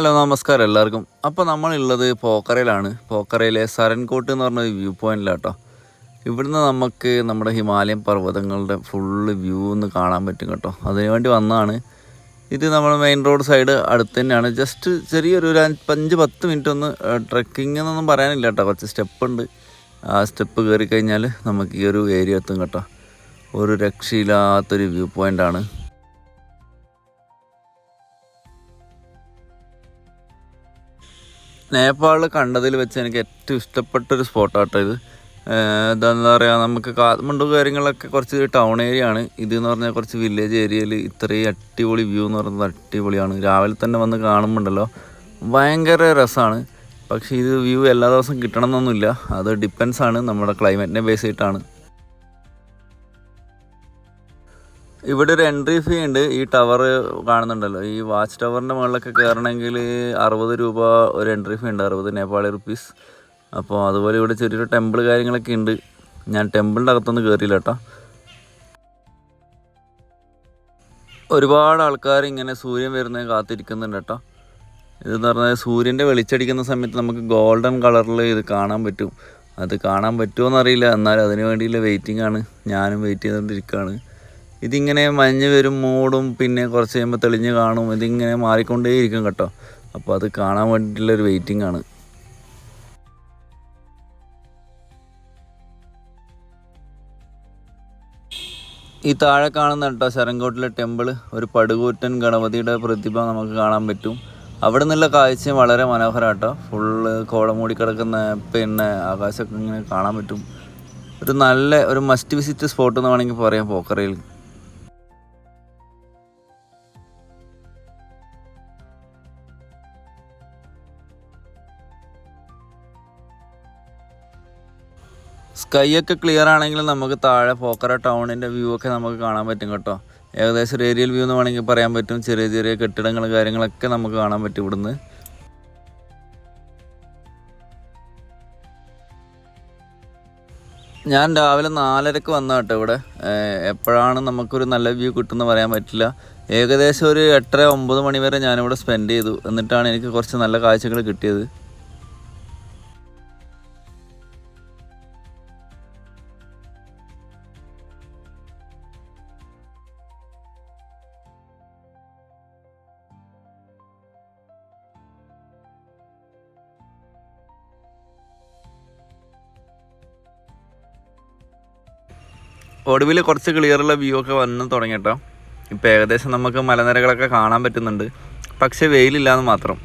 Hello നമസ്കാരം എല്ലാവർക്കും. അപ്പോൾ നമ്മളുള്ളത് പോക്കറയിലാണ്. പോക്കറയിലെ സരൻകോട്ട് എന്ന് പറഞ്ഞ വ്യൂ പോയിന്റിലാട്ടോ ഇവിടുന്ന് നമുക്ക് നമ്മുടെ ഹിമാലയൻ പർവതങ്ങളുടെ ഫുള്ള് വ്യൂ ഒന്ന് കാണാൻ പറ്റും കേട്ടോ. അതിനുവേണ്ടി വന്നതാണ്. ഇത് നമ്മുടെ മെയിൻ റോഡ് സൈഡ് അടുത്ത് തന്നെയാണ്. ജസ്റ്റ് ചെറിയൊരു ഒരു അഞ്ച് പത്ത് മിനിറ്റ് ഒന്ന് ട്രക്കിംഗ് എന്നൊന്നും പറയാനില്ല കേട്ടോ. കുറച്ച് സ്റ്റെപ്പ് ഉണ്ട്. ആ സ്റ്റെപ്പ് കയറി കഴിഞ്ഞാൽ നമുക്ക് ഈ ഒരു ഏരിയ എത്തും കേട്ടോ. ഒരു രക്ഷയില്ലാത്തൊരു വ്യൂ പോയിന്റാണ് നേപ്പാളിൽ കണ്ടതിൽ വെച്ച് എനിക്ക് ഏറ്റവും ഇഷ്ടപ്പെട്ടൊരു സ്പോട്ടാട്ടോ ഇത്. എന്താ പറയുക നമുക്ക് കാത്മണ്ഡു കാര്യങ്ങളൊക്കെ കുറച്ച് ടൗൺ ഏരിയ ആണ്. എന്ന് പറഞ്ഞാൽ കുറച്ച് വില്ലേജ് ഏരിയയിൽ ഇത്രയും അടിപൊളി വ്യൂ എന്ന് പറയുന്നത് അടിപൊളിയാണ്. രാവിലെ തന്നെ വന്ന് കാണുമ്പോണ്ടല്ലോ ഭയങ്കര രസമാണ് പക്ഷേ ഇത് വ്യൂ എല്ലാ ദിവസവും കിട്ടണമെന്നൊന്നുമില്ല അത് ഡിപ്പെൻസ് ആണ് നമ്മുടെ ക്ലൈമറ്റിനെ ബേസ് ചെയ്തിട്ടാണ്. ഇവിടെ ഒരു എൻട്രി ഫീ ഉണ്ട്. ഈ ടവർ കാണുന്നുണ്ടല്ലോ. ഈ വാച്ച് ടവറിന്റെ മുകളിലൊക്കെ കയറണമെങ്കിൽ അറുപത് രൂപ ഒരു എൻട്രി ഫീ ഉണ്ട്. അറുപത് നേപ്പാളി റുപ്പീസ് അപ്പോൾ അതുപോലെ ഇവിടെ ചെറിയൊരു ടെമ്പിൾ കാര്യങ്ങളൊക്കെ ഉണ്ട്. ഞാൻ ടെമ്പിളിന്റെ അകത്തൊന്നും കയറിയില്ല കേട്ടോ. ഒരുപാട് ആൾക്കാർ ഇങ്ങനെ സൂര്യൻ വരുന്നത് കാത്തിരിക്കുന്നുണ്ട് കേട്ടോ. ഇതെന്ന് പറഞ്ഞാൽ സൂര്യന്റെ വെളിച്ചടിക്കുന്ന സമയത്ത് നമുക്ക് ഗോൾഡൻ കളറിൽ ഇത് കാണാൻ പറ്റും. അത് കാണാൻ പറ്റുമോ എന്നറിയില്ല എന്നാലും അതിന് വേണ്ടിയുള്ള വെയിറ്റിംഗ് ആണ്. ഞാനും വെയിറ്റ് ചെയ്തുകൊണ്ടിരിക്കുകയാണ്. ഇതിങ്ങനെ മഞ്ഞ് വരും മൂടും പിന്നെ കുറച്ച് കഴിയുമ്പോൾ തെളിഞ്ഞ് കാണും. ഇതിങ്ങനെ മാറിക്കൊണ്ടേയിരിക്കും കേട്ടോ. അപ്പോൾ അത് കാണാൻ വേണ്ടിയിട്ടുള്ളൊരു വെയിറ്റിംഗ് ആണ്. ഈ താഴെ കാണുന്ന കേട്ടോ ശരങ്കോട്ടിലെ ടെമ്പിൾ ഒരു പടുകൂറ്റൻ ഗണപതിയുടെ പ്രതിഭ നമുക്ക് കാണാൻ പറ്റും. അവിടെ നിന്നുള്ള കാഴ്ചയും വളരെ മനോഹരം കേട്ടോ. ഫുള്ള് കോട മൂടി കിടക്കുന്ന പിന്നെ ആകാശമൊക്കെ ഇങ്ങനെ കാണാൻ പറ്റും. ഒരു നല്ല ഒരു മസ്റ്റ് വിസിറ്റ് സ്പോട്ട് എന്ന് വേണമെങ്കിൽ പറയാം പോക്കറയിൽ. സ്കൈ ഒക്കെ ക്ലിയർ ആണെങ്കിൽ നമുക്ക് താഴെ പോക്കറ ടൗണിന്റെ വ്യൂ ഒക്കെ നമുക്ക് കാണാൻ പറ്റും കേട്ടോ. ഏകദേശം ഒരു ഏരിയൽ വ്യൂ എന്ന് വേണമെങ്കിൽ പറയാൻ പറ്റും. ചെറിയ ചെറിയ കെട്ടിടങ്ങൾ കാര്യങ്ങളൊക്കെ നമുക്ക് കാണാൻ പറ്റും ഇവിടുന്ന്. ഞാൻ രാവിലെ നാലരക്ക് വന്ന കേട്ടോ ഇവിടെ. എപ്പോഴാണ് നമുക്കൊരു നല്ല വ്യൂ കിട്ടുമെന്ന് പറയാൻ പറ്റില്ല. ഏകദേശം ഒരു എട്ടര ഒമ്പത് മണി വരെ ഞാനിവിടെ സ്പെൻഡ് ചെയ്തു. എന്നിട്ടാണ് എനിക്ക് കുറച്ച് നല്ല കാഴ്ചകൾ കിട്ടിയത്. ഒടുവിൽ കുറച്ച് ക്ലിയറുള്ള വ്യൂ ഒക്കെ വന്ന് തുടങ്ങി കേട്ടോ ഇപ്പം ഏകദേശം നമുക്ക് മലനിരകളൊക്കെ കാണാൻ പറ്റുന്നുണ്ട്. പക്ഷെ വെയിലില്ലാന്ന് മാത്രം.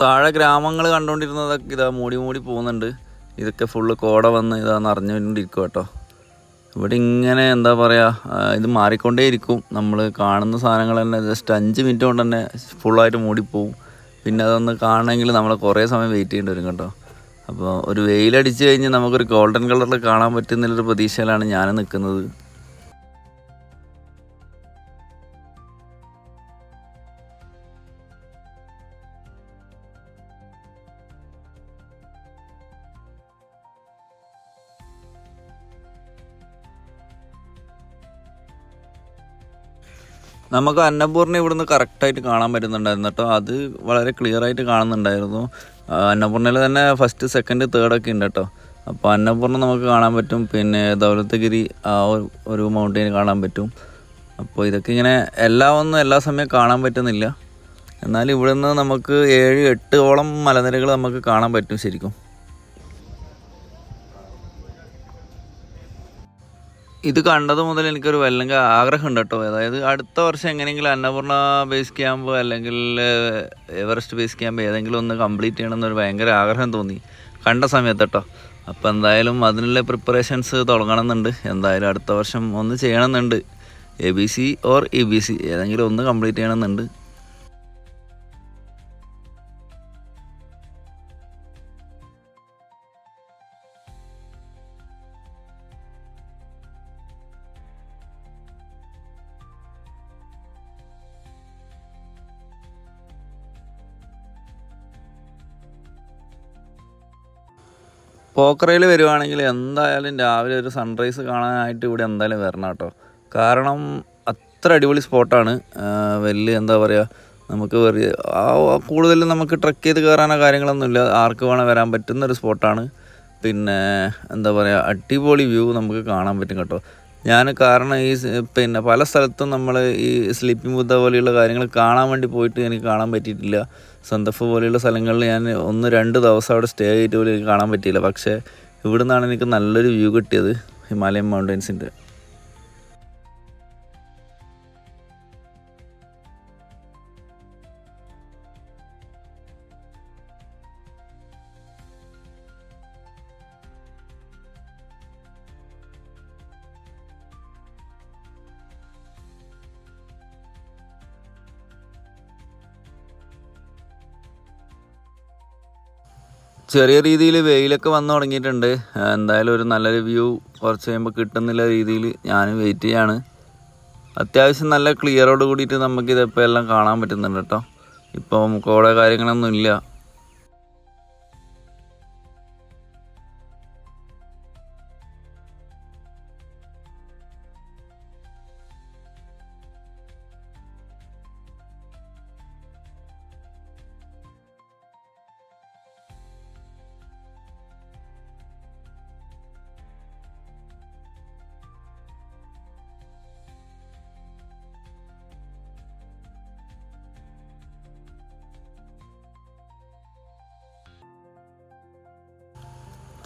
താഴെ ഗ്രാമങ്ങൾ കണ്ടുകൊണ്ടിരുന്നതൊക്കെ ഇതാ മൂടി മൂടി പോകുന്നുണ്ട്. ഇതൊക്കെ ഫുള്ള് കോട വന്ന് ഇതാ നിറഞ്ഞുകൊണ്ടിരിക്കും കേട്ടോ ഇവിടെ ഇങ്ങനെ എന്താ പറയുക ഇത് മാറിക്കൊണ്ടേ ഇരിക്കും നമ്മൾ കാണുന്ന സാധനങ്ങൾ തന്നെ ജസ്റ്റ് അഞ്ച് മിനിറ്റ് കൊണ്ട് തന്നെ ഫുള്ളായിട്ട് മൂടിപ്പോവും. പിന്നെ അതൊന്ന് കാണണമെങ്കിൽ നമ്മൾ കുറേ സമയം വെയിറ്റ് ചെയ്യേണ്ടി വരും കേട്ടോ. അപ്പോൾ ഒരു വെയിലടിച്ച് കഴിഞ്ഞ് നമുക്കൊരു ഗോൾഡൻ കളറിൽ കാണാൻ പറ്റുന്നൊരു പ്രതീക്ഷയിലാണ് ഞാൻ നിൽക്കുന്നത് നമുക്ക് അന്നപൂർണ ഇവിടുന്ന് കറക്റ്റായിട്ട് കാണാൻ പറ്റുന്നുണ്ടായിരുന്നു കേട്ടോ. അത് വളരെ ക്ലിയർ ആയിട്ട് കാണുന്നുണ്ടായിരുന്നു. അന്നപൂർണയിൽ തന്നെ ഫസ്റ്റ് സെക്കൻഡ് തേർഡ് ഒക്കെ ഉണ്ട് കേട്ടോ. അപ്പോൾ അന്നപൂർണ നമുക്ക് കാണാൻ പറ്റും. പിന്നെ ദൗലത്തഗിരി ആ ഒരു- ഒരു മൗണ്ടെയിൻ കാണാൻ പറ്റും. അപ്പോൾ ഇതൊക്കെ ഇങ്ങനെ എല്ലാ ഒന്നും എല്ലാ സമയം കാണാൻ പറ്റുന്നില്ല. എന്നാൽ ഇവിടുന്ന് നമുക്ക് ഏഴ് എട്ടോളം മലനിരകൾ നമുക്ക് കാണാൻ പറ്റും ശരിക്കും. ഇത് കണ്ടത് മുതൽ എനിക്കൊരു വല്ലെങ്കിൽ ആഗ്രഹമുണ്ട് കേട്ടോ. അതായത് അടുത്ത വർഷം എങ്ങനെയെങ്കിലും അന്നപൂർണ ബേസ് ക്യാമ്പ് അല്ലെങ്കിൽ എവറസ്റ്റ് ബേസ് ക്യാമ്പ് ഏതെങ്കിലും ഒന്ന് കംപ്ലീറ്റ് ചെയ്യണമെന്നൊരു ഭയങ്കര ആഗ്രഹം തോന്നി. കണ്ട സമയത്ത് കേട്ടോ. അപ്പോൾ എന്തായാലും അതിനുള്ള പ്രിപ്പറേഷൻസ് തുടങ്ങണമെന്നുണ്ട്. എന്തായാലും അടുത്ത വർഷം ഒന്ന് ചെയ്യണമെന്നുണ്ട്. A B C or E B C ഏതെങ്കിലും ഒന്ന് കംപ്ലീറ്റ് ചെയ്യണമെന്നുണ്ട്. പോക്കറയിൽ വരുവാണെങ്കിൽ എന്തായാലും രാവിലെ ഒരു സൺറൈസ് കാണാനായിട്ട് ഇവിടെ എന്തായാലും വരണം കേട്ടോ. കാരണം അത്ര അടിപൊളി സ്പോട്ടാണ് വലിയ എന്താ പറയുക നമുക്ക് വെറിയ കൂടുതലും നമുക്ക് ട്രക്ക് ചെയ്ത് കയറാനോ കാര്യങ്ങളൊന്നുമില്ല ആർക്ക് വേണേൽ വരാൻ പറ്റുന്ന ഒരു സ്പോട്ടാണ് പിന്നെ എന്താ പറയുക അടിപൊളി വ്യൂ നമുക്ക് കാണാൻ പറ്റും കേട്ടോ. ഞാൻ കാരണം ഈ പിന്നെ പല സ്ഥലത്തും നമ്മൾ ഈ സ്ലീപ്പിംഗ് ബുദ്ധ പോലെയുള്ള കാര്യങ്ങൾ കാണാൻ വേണ്ടി പോയിട്ട് എനിക്ക് കാണാൻ പറ്റിയിട്ടില്ല. സന്തഫ് പോലെയുള്ള സ്ഥലങ്ങളിൽ ഞാൻ ഒന്ന് രണ്ട് ദിവസം അവിടെ സ്റ്റേ ആയിട്ട് പോലും എനിക്ക് കാണാൻ പറ്റിയില്ല. പക്ഷേ ഇവിടെ നിന്നാണ് എനിക്ക് നല്ലൊരു വ്യൂ കിട്ടിയത് ഹിമാലയൻ മൗണ്ടൻസിന്റെ ചെറിയ രീതിയിൽ വെയിലൊക്കെ വന്നു തുടങ്ങിയിട്ടുണ്ട്. എന്തായാലും ഒരു നല്ലൊരു വ്യൂ കുറച്ച് കഴിയുമ്പോൾ കിട്ടുന്നില്ല രീതിയിൽ ഞാൻ വെയിറ്റ് ചെയ്യാണ്. അത്യാവശ്യം നല്ല ക്ലിയറോട് കൂടിയിട്ട് നമുക്ക് ഇതിപ്പോൾ എല്ലാം കാണാൻ പറ്റുന്നുണ്ട് കേട്ടോ ഇപ്പം കോട കാര്യങ്ങളൊന്നും ഇല്ല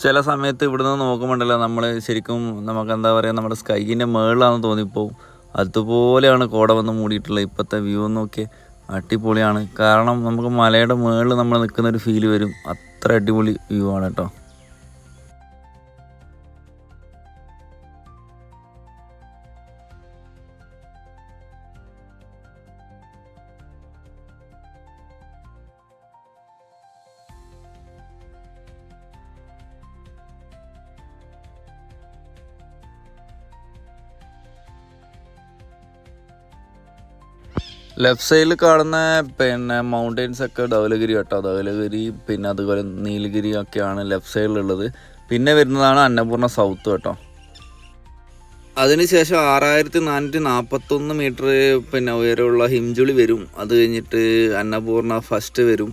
ചില സമയത്ത് ഇവിടുന്ന് നോക്കുമ്പോണ്ടല്ലോ നമ്മൾ ശരിക്കും നമുക്ക് എന്താ പറയുക നമ്മുടെ സ്കൈന്റെ മേളിലാണെന്ന് തോന്നിപ്പോവും. അതുപോലെയാണ് കോട വന്ന് മൂടിയിട്ടുള്ളത്. ഇപ്പോഴത്തെ വ്യൂ നോക്കിയാൽ അടിപൊളിയാണ്. കാരണം നമുക്ക് മലയുടെ മേളിൽ നമ്മൾ നിൽക്കുന്ന ഒരു ഫീൽ വരും. അത്ര അടിപൊളി വ്യൂ ആണ് കേട്ടോ. ലെഫ്റ്റ് സൈഡിൽ കാണുന്ന പിന്നെ മൗണ്ടെയ്ൻസ് ഒക്കെ ധവലഗിരി കേട്ടോ. ധവലഗിരി പിന്നെ അതുപോലെ നീലഗിരി ഒക്കെയാണ് ലെഫ്റ്റ് സൈഡിലുള്ളത് പിന്നെ വരുന്നതാണ് അന്നപൂർണ സൗത്ത് കേട്ടോ. അതിനുശേഷം ആറായിരത്തി നാനൂറ്റി നാൽപ്പത്തൊന്ന് മീറ്റർ പിന്നെ ഉയരമുള്ള ഹിംജുളി വരും. അത് കഴിഞ്ഞിട്ട് അന്നപൂർണ ഫസ്റ്റ് വരും.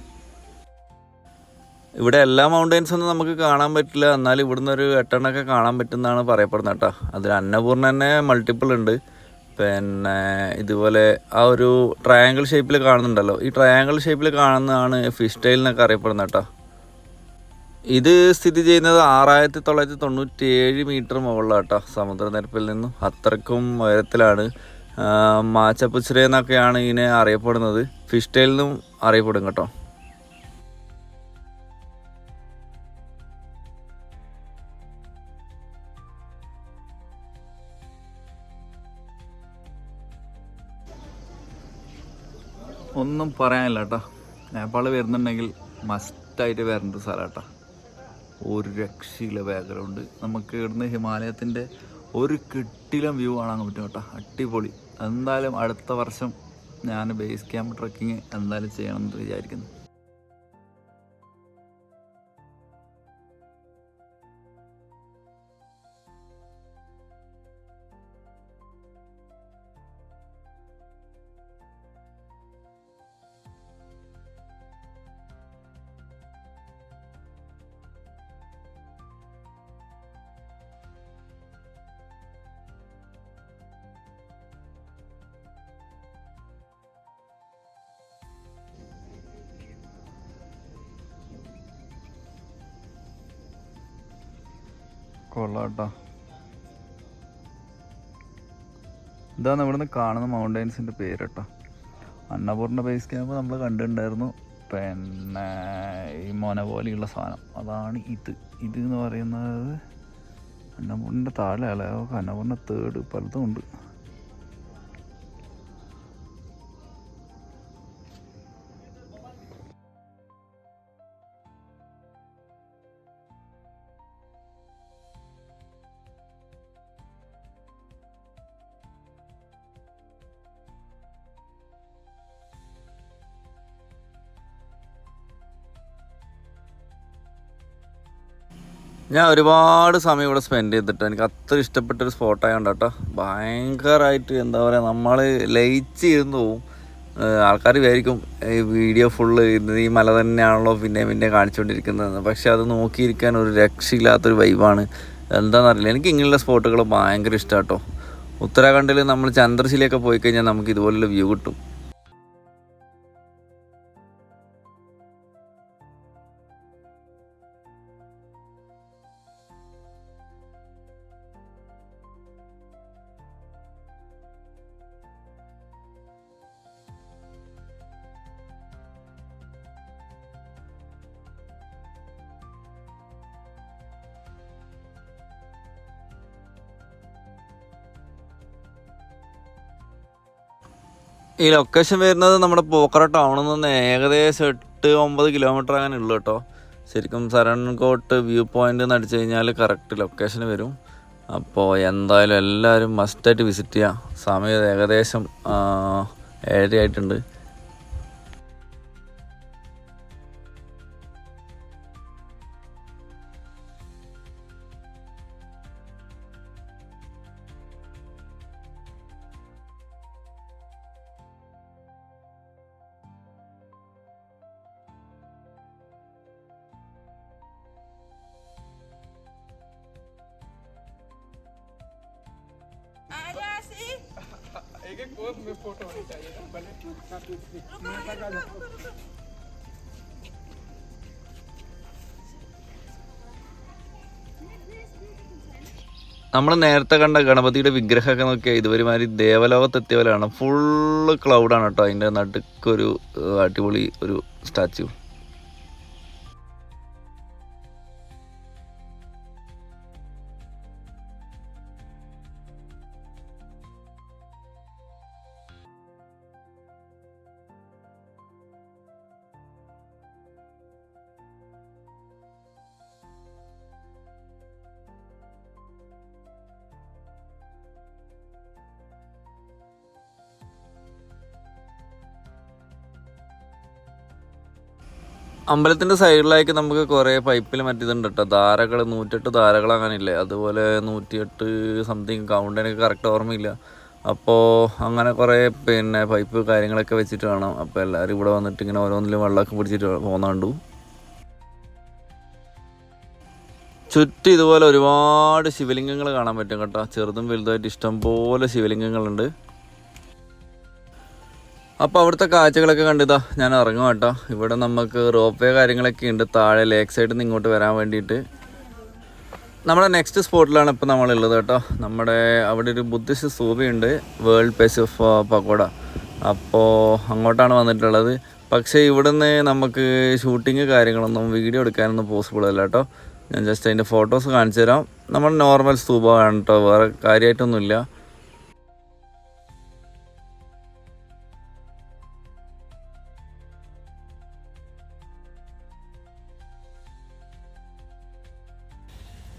ഇവിടെ എല്ലാ മൗണ്ടെയ്ൻസ് ഒന്നും നമുക്ക് കാണാൻ പറ്റില്ല. എന്നാലും ഇവിടുന്ന് ഒരു എട്ടെണ്ണൊക്കെ കാണാൻ പറ്റുന്നതാണ് പറയപ്പെടുന്നത് കേട്ടോ. അതിൽ അന്നപൂർണ തന്നെ മൾട്ടിപ്പിൾ ഉണ്ട്. പിന്നെ ഇതുപോലെ ആ ഒരു ട്രയാങ്കിൾ ഷേപ്പിൽ കാണുന്നുണ്ടല്ലോ. ഈ ട്രയാങ്കിൾ ഷേപ്പിൽ കാണുന്നതാണ് ഫിഷ് ടൈൽ എന്നൊക്കെ അറിയപ്പെടുന്നത് കേട്ടോ. ഇത് സ്ഥിതി ചെയ്യുന്നത് ആറായിരത്തി തൊള്ളായിരത്തി തൊണ്ണൂറ്റി ഏഴ് മീറ്റർ മുകളിലാണ് കേട്ടോ സമുദ്രനിരപ്പിൽ നിന്നും. അത്രക്കും ഉയരത്തിലാണ്. മാച്ചപ്പുച്ചിര എന്നൊക്കെയാണ് ഇതിനെ അറിയപ്പെടുന്നത്. ഫിഷ് ടൈൽ എന്നും അറിയപ്പെടും കേട്ടോ. ഒന്നും പറയാനില്ല കേട്ടോ നേപ്പാൾ വരുന്നുണ്ടെങ്കിൽ മസ്റ്റായിട്ട് വരേണ്ട സ്ഥലം കേട്ടോ ഒരു രക്ഷയില്ല ബാക്ക്ഗ്രൗണ്ട് നമുക്ക് ഇവിടുന്ന് ഹിമാലയത്തിന്റെ ഒരു കിട്ടിലും വ്യൂ കാണാൻ പറ്റും കേട്ടോ അടിപൊളി. എന്തായാലും അടുത്ത വർഷം ഞാൻ ബേസ് ക്യാമ്പ് ട്രക്കിങ് എന്തായാലും ചെയ്യണം എന്ന് വിചാരിക്കുന്നു. കൊള്ളാം കേട്ടോ. ഇതാണ് ഇവിടുന്ന് കാണുന്ന മൗണ്ടൈൻസിന്റെ പേര് കേട്ടോ. അന്നപൂർണ ബേസ് ക്യാമ്പ് നമ്മൾ കണ്ടിട്ടുണ്ടായിരുന്നു. പിന്നെ ഈ മൊന പോലെയുള്ള സാധനം. അതാണ് ഇത്. ഇത് എന്ന് പറയുന്നത് അന്നപൂർണിന്റെ താഴെ അല്ലേ അന്നപൂർണ തേർഡ് പലതും ഉണ്ട്. ഞാൻ ഒരുപാട് സമയം ഇവിടെ സ്പെൻഡ് ചെയ്തിട്ട് എനിക്ക് അത്ര ഇഷ്ടപ്പെട്ടൊരു സ്പോട്ടായതുകൊണ്ട് കേട്ടോ. ഭയങ്കരമായിട്ട് എന്താ പറയുക നമ്മൾ ലയിച്ച് ഇരുന്ന് പോവും ആൾക്കാർ വിചാരിക്കും ഈ വീഡിയോ ഫുള്ള് ഈ മല തന്നെയാണല്ലോ പിന്നെ പിന്നെ കാണിച്ചുകൊണ്ടിരിക്കുന്നത് പക്ഷെ അത് നോക്കിയിരിക്കാൻ ഒരു രക്ഷയില്ലാത്തൊരു വൈബാണ് എന്താണെന്നറിയില്ല എനിക്ക് ഇങ്ങനെയുള്ള സ്പോട്ടുകൾ ഭയങ്കര ഇഷ്ടമാണ് കേട്ടോ. ഉത്തരാഖണ്ഡിൽ നമ്മൾ ചന്ദ്രശിലയൊക്കെ പോയി കഴിഞ്ഞാൽ നമുക്ക് ഇതുപോലുള്ള വ്യൂ കിട്ടും. ഈ ലൊക്കേഷൻ വരുന്നത് നമ്മുടെ പോക്കറ ടൗണിൽ നിന്ന് ഏകദേശം എട്ട് ഒമ്പത് കിലോമീറ്റർ അങ്ങനെ ഉള്ളു കേട്ടോ ശരിക്കും സരൺകോട്ട് വ്യൂ പോയിന്റ് എന്ന് അടിച്ചു കഴിഞ്ഞാൽ കറക്റ്റ് ലൊക്കേഷൻ വരും. അപ്പോൾ എന്തായാലും എല്ലാവരും മസ്റ്റായിട്ട് വിസിറ്റ് ചെയ്യാം. സമയം ഏകദേശം ആ, ഏഴര ആയിട്ടുണ്ട് നമ്മൾ നേരത്തെ കണ്ട ഗണപതിയുടെ വിഗ്രഹമൊക്കെ നോക്കിയാൽ ഇതുവരെമാതിരി ദേവലോകത്തെത്തിയ പോലെയാണ്. ഫുള്ള് ക്ലൗഡാണ് കേട്ടോ. അതിന്റെ നടുക്കൊരു അടിപൊളി ഒരു സ്റ്റാച്ചു അമ്പലത്തിന്റെ സൈഡിലായിട്ട് നമുക്ക് കുറേ പൈപ്പിൽ മറ്റിതുണ്ട് കേട്ടോ ധാരകൾ നൂറ്റെട്ട് ധാരകൾ അങ്ങനെ ഇല്ലേ അതുപോലെ നൂറ്റിയെട്ട് സംതിങ് കൗണ്ട് എനിക്ക് കറക്റ്റ് ഓർമ്മയില്ല. അപ്പോൾ അങ്ങനെ കുറേ പിന്നെ പൈപ്പ് കാര്യങ്ങളൊക്കെ വെച്ചിട്ട് വേണം. അപ്പോൾ എല്ലാവരും ഇവിടെ വന്നിട്ട് ഇങ്ങനെ ഓരോന്നിലും വെള്ളമൊക്കെ പിടിച്ചിട്ട് പോകുന്ന കണ്ടു ചുറ്റും ഇതുപോലെ ഒരുപാട് ശിവലിംഗങ്ങൾ കാണാൻ പറ്റും കേട്ടോ. ചെറുതും വലുതായിട്ട് ഇഷ്ടംപോലെ ശിവലിംഗങ്ങളുണ്ട്. അപ്പോൾ അവിടുത്തെ കാഴ്ചകളൊക്കെ കണ്ടിതാ ഞാൻ ഇറങ്ങും കേട്ടോ. ഇവിടെ നമുക്ക് റോപ്പ് വേ കാര്യങ്ങളൊക്കെ ഉണ്ട്. താഴെ ലേക്ക് സൈഡിൽ നിന്ന് ഇങ്ങോട്ട് വരാൻ വേണ്ടിയിട്ട്. നമ്മുടെ നെക്സ്റ്റ് സ്പോട്ടിലാണ് ഇപ്പോൾ നമ്മളുള്ളത് കേട്ടോ. നമ്മുടെ അവിടെ ഒരു ബുദ്ധിസ്റ്റ് സ്തൂപയുണ്ട് വേൾഡ് പേസ് ഓഫ് പക്കോട അപ്പോൾ അങ്ങോട്ടാണ് വന്നിട്ടുള്ളത്. പക്ഷേ ഇവിടുന്ന് നമുക്ക് ഷൂട്ടിങ് കാര്യങ്ങളൊന്നും വീഡിയോ എടുക്കാനൊന്നും പോസിബിൾ അല്ല കേട്ടോ. ഞാൻ ജസ്റ്റ് അതിന്റെ ഫോട്ടോസ് കാണിച്ചു തരാം നമ്മൾ നോർമൽ സ്തൂപമാണ് കേട്ടോ. വേറെ കാര്യമായിട്ടൊന്നുമില്ല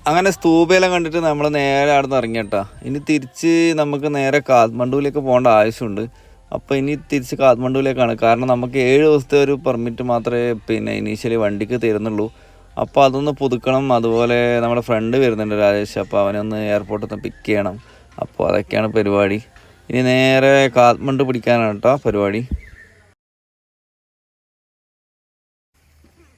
അങ്ങനെ സ്തൂപയെല്ലാം കണ്ടിട്ട് നമ്മൾ നേരെ അവിടെ നിന്ന് ഇറങ്ങിയട്ടാ. ഇനി തിരിച്ച് നമുക്ക് നേരെ കാത്മണ്ഡുവിലേക്ക് പോകേണ്ട ആവശ്യമുണ്ട്. അപ്പോൾ ഇനി തിരിച്ച് കാത്മണ്ഡുവിലേക്കാണ് കാരണം നമുക്ക് ഏഴ് ദിവസത്തെ ഒരു പെർമിറ്റ് മാത്രമേ പിന്നെ ഇനീഷ്യലി വണ്ടിക്ക് തരുന്നുള്ളൂ. അപ്പോൾ അതൊന്ന് പുതുക്കണം. അതുപോലെ നമ്മുടെ ഫ്രണ്ട് വരുന്നുണ്ട് രാജേഷ്. അപ്പോൾ അവനൊന്ന് എയർപോർട്ടിൽ നിന്ന് പിക്ക് ചെയ്യണം. അപ്പോൾ അതൊക്കെയാണ് പരിപാടി. ഇനി നേരെ കാത്മണ്ഡു പിടിക്കാനാണ് കേട്ടോ പരിപാടി.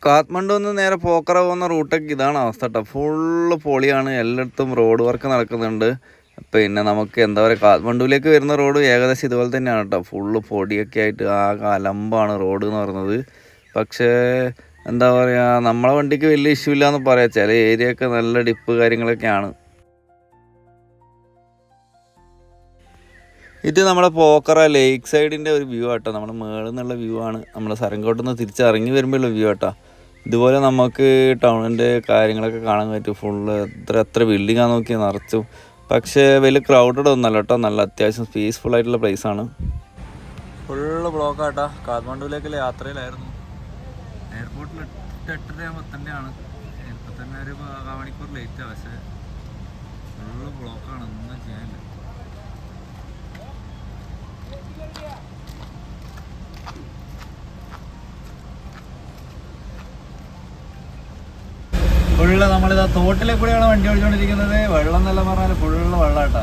കാത്മണ്ഡു നിന്ന് നേരെ പോക്കറ പോകുന്ന റൂട്ടൊക്കെ ഇതാണ് അവസ്ഥ കേട്ടോ ഫുള്ള് പൊളിയാണ്. എല്ലായിടത്തും റോഡ് വർക്ക് നടക്കുന്നുണ്ട്. പിന്നെ നമുക്ക് എന്താ പറയുക കാത്മണ്ഡുവിലേക്ക് വരുന്ന റോഡ് ഏകദേശം ഇതുപോലെ തന്നെയാണ് കേട്ടോ ഫുള്ള് പൊടിയൊക്കെ ആയിട്ട് ആ കലമ്പാണ് റോഡ് എന്ന് പറയുന്നത്. പക്ഷേ എന്താ പറയുക നമ്മളെ വണ്ടിക്ക് വലിയ ഇഷ്യൂ ഇല്ലയെന്ന് പറയാം. ചില ഏരിയ ഒക്കെ നല്ല ഡിപ്പ് കാര്യങ്ങളൊക്കെയാണ് ഇത് നമ്മുടെ പോക്കറ ലേക്ക് സൈഡിന്റെ ഒരു വ്യൂ ആട്ടോ നമ്മുടെ മേളിൽ നിന്നുള്ള വ്യൂ ആണ്. നമ്മൾ സരങ്കോട്ടിൽ നിന്ന് തിരിച്ചിറങ്ങി വരുമ്പോഴുള്ള വ്യൂ ആട്ടോ ഇതുപോലെ നമുക്ക് ടൗണിന്റെ കാര്യങ്ങളൊക്കെ കാണാൻ പറ്റും. ഫുള്ള് എത്ര എത്ര ബിൽഡിംഗ് ആണെന്ന് നോക്കി നിറച്ചു. പക്ഷേ വലിയ ക്രൗഡഡ് ഒന്നല്ല കേട്ടോ. നല്ല അത്യാവശ്യം പീസ്ഫുൾ ആയിട്ടുള്ള പ്ലേസ് ആണ്. ഫുള്ള് ബ്ലോക്ക് ആട്ടാ. കാഠ്മണ്ഡുവിലേക്കുള്ള യാത്രയിലായിരുന്നു. എയർപോർട്ടിൽ എട്ട് എട്ടര തന്നെയാണ്. ഇപ്പം തന്നെ ഒരു മണിക്കൂർ ലേറ്റാണ് പക്ഷേ ഫുള്ള് ബ്ലോക്കാണ് ഒന്നും ഫുള്ള് നമ്മളിതാ തോട്ടിലെ കൂടെയാണ് വണ്ടി ഓടിച്ചുകൊണ്ടിരിക്കുന്നത് വെള്ളം എന്നെല്ലാം പറഞ്ഞാൽ ഫുള്ള് വെള്ളാട്ടാ.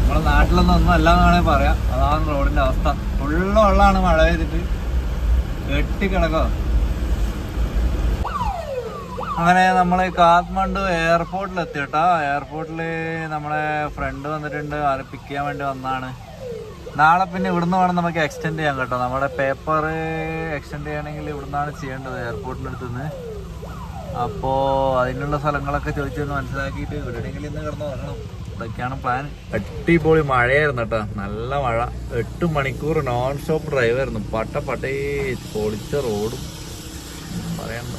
നമ്മളെ നാട്ടിലൊന്നും ഒന്നും അല്ല വേണമെങ്കിൽ പറയാം. അതാണ് റോഡിന്റെ അവസ്ഥ. ഫുള്ള് വെള്ളമാണ് മഴ പെയ്തിട്ട്. കെട്ടിക്കിടക്കോ അങ്ങനെ നമ്മൾ കാത്മണ്ഡു എയർപോർട്ടിൽ എത്തിയിട്ടാ എയർപോർട്ടിൽ നമ്മളെ ഫ്രണ്ട് വന്നിട്ടുണ്ട്. ആരെ പിക്ക് ചെയ്യാൻ വേണ്ടി വന്നാണ് നാളെ പിന്നെ ഇവിടുന്ന് വേണം നമുക്ക് എക്സ്റ്റെൻഡ് ചെയ്യാൻ കേട്ടോ. നമ്മുടെ പേപ്പർ എക്സ്റ്റെൻഡ് ചെയ്യണമെങ്കിൽ ഇവിടുന്നാണ് ചെയ്യേണ്ടത് എയർപോർട്ടിന്റെ അടുത്ത് നിന്ന് അപ്പോൾ അതിനുള്ള സ്ഥലങ്ങളൊക്കെ ചോദിച്ചൊന്ന് മനസ്സിലാക്കിയിട്ട് എവിടെയെങ്കിലും ഇന്ന് കിടന്ന് വരണം ഇതൊക്കെയാണ് പ്ലാൻ അടിപൊളി മഴയായിരുന്നു കേട്ടോ. നല്ല മഴ. എട്ട് മണിക്കൂർ നോൺ സ്റ്റോപ്പ് ഡ്രൈവായിരുന്നു പട്ട പട്ടേ പൊളിച്ച റോഡും പറയണ്ട